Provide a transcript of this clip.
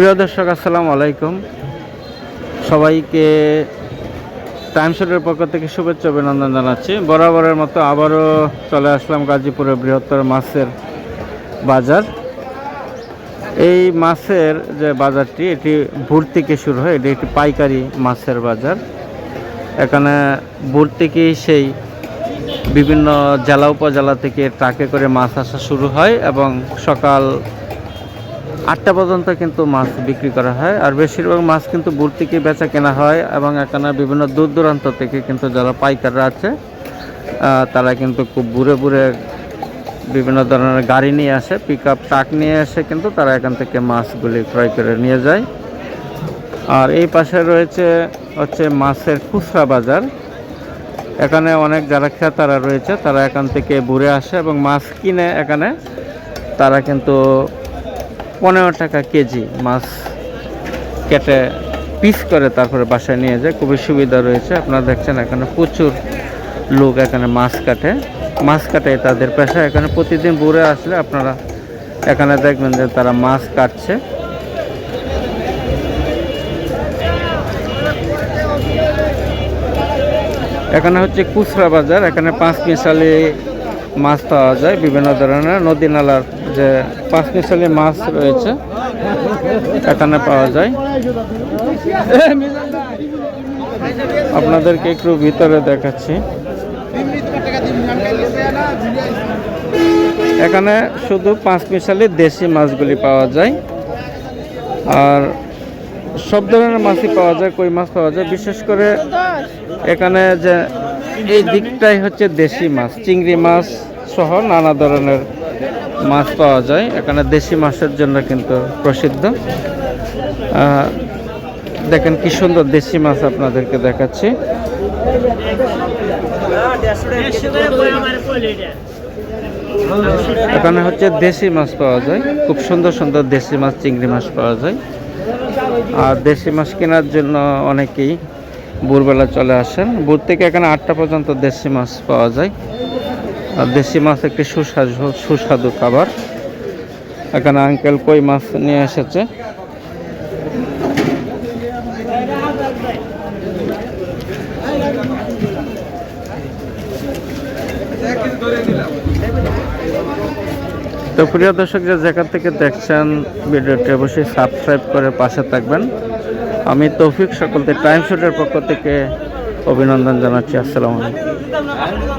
প্রিয় দর্শক, আসসালামু আলাইকুম। সবাইকে টাইম শটের পক্ষ থেকে শুভেচ্ছা অভিনন্দন জানাচ্ছি। বরাবরের মতো আবারও চলে আসলাম গাজীপুরের বৃহত্তর মাছের বাজার। এই মাছের যে বাজারটি, এটি ভোর থেকে শুরু হয়। এটি একটি পাইকারি মাছের বাজার। এখানে ভোর থেকেই সেই বিভিন্ন জেলা উপজেলা থেকে ট্রাকে করে মাছ আসা শুরু হয় এবং সকাল আটটা পর্যন্ত কিন্তু মাছ বিক্রি করা হয়। আর বেশিরভাগ মাছ কিন্তু বুট থেকে বেচা কেনা হয় এবং এখানে বিভিন্ন দূর দূরান্ত থেকে কিন্তু যারা পাইকাররা আছে তারা কিন্তু খুব বুড়ে বুড়ে বিভিন্ন ধরনের গাড়ি নিয়ে আসে পিক আপ ট্রাক নিয়ে এসে কিন্তু তারা এখান থেকে মাছগুলি ক্রয় করে নিয়ে যায়। আর এই পাশে রয়েছে হচ্ছে মাছের খুচরা বাজার। এখানে অনেক যারা ক্রেতারা রয়েছে, তারা এখান থেকে ঘুরে আসে এবং মাছ কিনে এখানে। তারা কিন্তু পনেরো টাকা কেজি মাছ কেটে পিস করে তারপরে বাসায় নিয়ে যায়। খুবই সুবিধা রয়েছে। আপনারা দেখছেন, এখানে প্রচুর লোক এখানে মাছ কাটে। মাছ কাটে তাদের পেশা। এখানে প্রতিদিন ঘুরে আসলে আপনারা এখানে দেখবেন যে তারা মাছ কাটছে। এখানে হচ্ছে খুচরা বাজার। এখানে পাঁচ মিশালি মাছ পাওয়া যায় বিভিন্ন ধরনের। নদী নালার যে পাঁচ মিশালি মাছ রয়েছে, এখানে পাওয়া যায়। আপনাদেরকে একটু ভিতরে দেখাচ্ছি। এখানে শুধু পাঁচ মিশালি দেশি মাছগুলি পাওয়া যায়। আর সব ধরনের মাছই পাওয়া যায়, কই মাছ পাওয়া যায়। বিশেষ করে এখানে যে এই দিকটাই হচ্ছে দেশি মাছ, চিংড়ি মাছ সহ নানা ধরনের মাছ পাওয়া যায়। এখানে দেশি মাছের জন্য কিন্তু প্রসিদ্ধ। দেখেন কি সুন্দর দেশি মাছ আপনাদেরকে দেখাচ্ছি। এখানে হচ্ছে দেশি মাছ পাওয়া যায়। খুব সুন্দর সুন্দর দেশি মাছ, চিংড়ি মাছ পাওয়া যায়। আর দেশি মাছ কেনার জন্য অনেকেই ভোরবেলা চলে আসেন। ভোর থেকে এখানে আটটা পর্যন্ত দেশি মাছ পাওয়া যায়। দেশি মাছ একটি সুস্বাদু সুস্বাদু খাবার। এখানে আঙ্কেল কই মাছ নিয়ে এসেছে? তো প্রিয় দর্শক, যে যেখান থেকে দেখছেন, ভিডিওটি অবশ্যই সাবস্ক্রাইব করে পাশে থাকবেন। আমি তৌফিক সকলকে টাইম শুটের পক্ষ থেকে অভিনন্দন জানাচ্ছি। আসসালামু আলাইকুম।